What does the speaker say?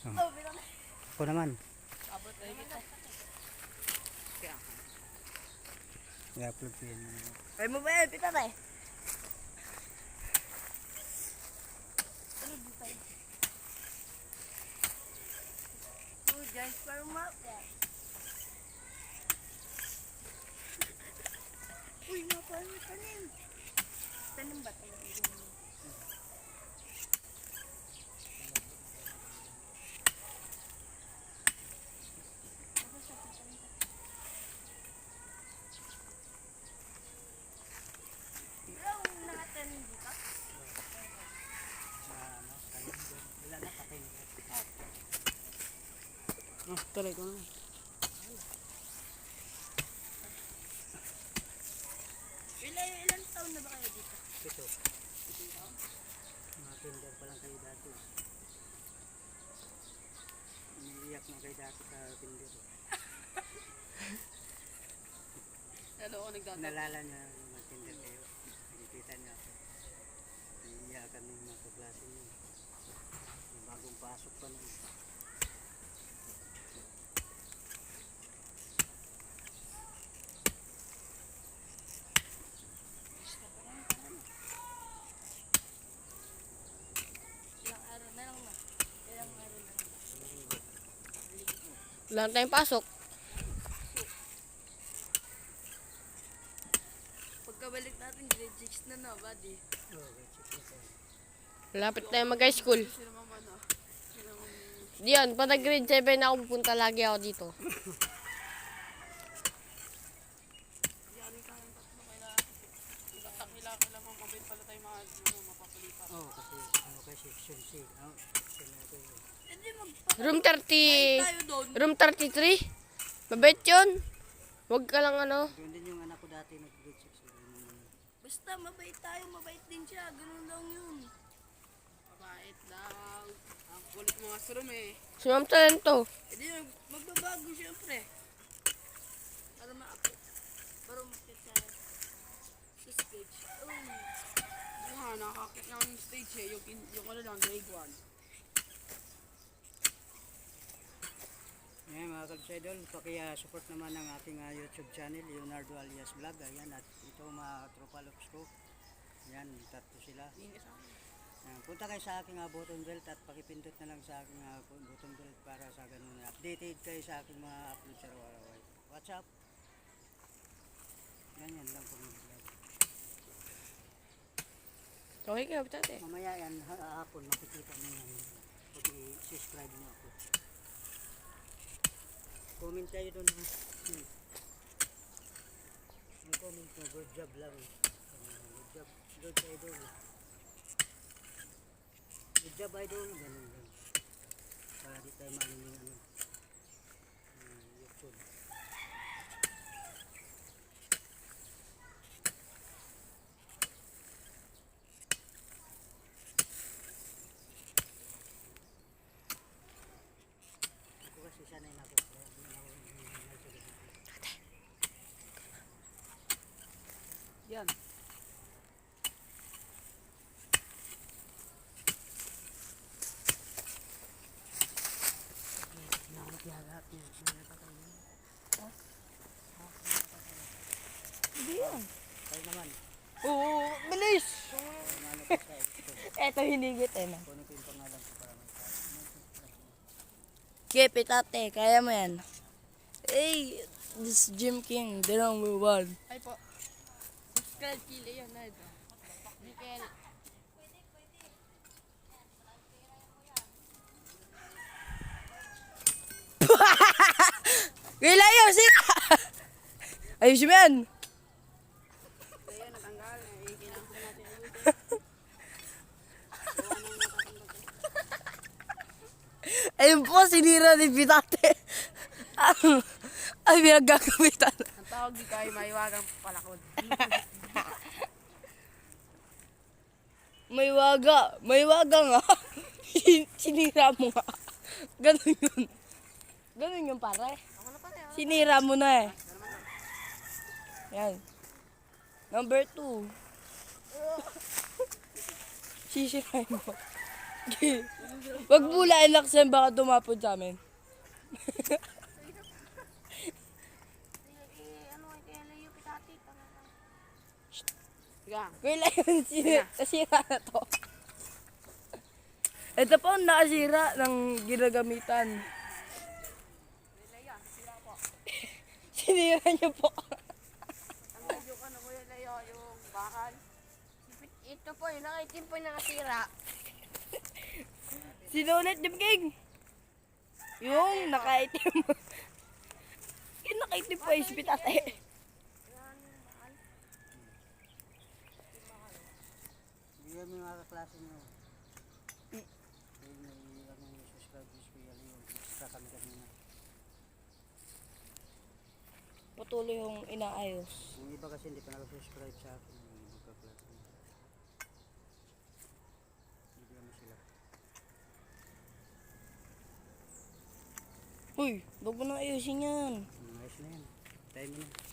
Ako naman. Na. I-upload ko yan. Ay mo ba yan? Pita tayo. Oh, guys, parang map yan. Uy, nga parang tanim. Tanim ba tayo? Pero nakatanim dito? Wala na patay. Oh, tuloy ko na. Ilan, ilan taon na ba kayo dito? Ito. Mga tender pa lang kayo dati. Iiyak na kayo dati sa tender. Hello, ako nagdadaan. Nalala niya tender kayo. Nakikita niya ako. Iiyakan ng mga kaklase niyo. Yung bagong pasok pa lang. Ilang araw na lang na. Ilang araw na lang. Lang tayong pasok. Pagkabalik natin, grade 6 na na, buddy. Lapit tayo mag-high school. Na? Diyan, pag nag-grade 7 ako pupunta lagi ako dito. Yan kayong tatlo kaya itakila ka lang mabait pala tayo mga ano, mapapalipat. Oh, kasi ano kasi section C. Oh, section na ito yun. Hindi magpa Room 30... tayo doon. Room 33? Mabait yun. Huwag ka lang ano. Doon din yung anak ko dati nag-grade 6. Yun yung ano. Basta mabait tayo, mabait din siya. Ganun lang yun. Mabait daw. Ang kulit mga surum eh. Si Ma'am Talento. E di mag- magbabago siyempre. Para maapit. Para makit sa sa stage. Oh. Nakakit ng stage eh. Yung, yung ano lang, grade 1. Ngayon mga kalsidol, paki-support naman ang ating ah, YouTube channel, Leonardo alias Vlog. Ayan, at ito mga tropa looks ko. Ayan, tatlo sila. Ayan, punta kayo sa aking uh, button belt at pakipindot na lang sa aking ah, button belt para sa ganun. Updated kayo sa aking mga upload sa araw-araw. What's up? Ganyan lang po. Okay ka, tate. Mamaya yan, ha- hapon, makikita nyo yan. Pag i-subscribe nyo ako. Comment kayo doon. Hmm. Yung comment nyo, good job lang. Uh, good job, good idol. Good job idol, ganun lang. Para di tayo maano yung ano. hmm, YouTube. Ako kasi sanay na ako. Kaya hindi na ako nagsasabi. Yan. Nahanap yata at yun. May patay na. Hindi yan. Tayo naman. Oo, bilis! Kung ano pa sa ito. Eto, hinigit eh. Ko para mag-subscribe. Kepe tate, kaya mo yan. Hey, this is Jim King, the number one. Ay po. Subscribe na ito. Mikel. Kailan yun, sila! Ayos mo yan. Ayun po, sinira ni Pitate. Ay, pinagkakapitan. Ang tawag dito ay maiwagang palakod. May waga. May waga nga. Sinira mo nga. Ganun yun. Ganun yun, pare. Sinira mo na eh. Yan. Number two. Sisirain mo. Wag bulain laksan baka tumapod sa amin. Kuya Lion, sira, nasira na to. Ito po ang nakasira ng ginagamitan. Sinira niyo po. Ang medyo ka na Kuya Leo, yung bakal. Ito po, yung nakaitim po yung nakasira. Sino ulit, Jim King? Yung nakaitim. yung nakaitim po yung spitate. Bigyan mo yung mga kaklase may ano yung subscribe Kuya Leo. Extra kami kanina. Patuloy yung inaayos. Yung iba kasi hindi pa nakasubscribe sa akin. Yung mga kaklase nyo. Bigyan mo sila. Uy, wag mo na ayusin yan. Ayos na yan. Time na.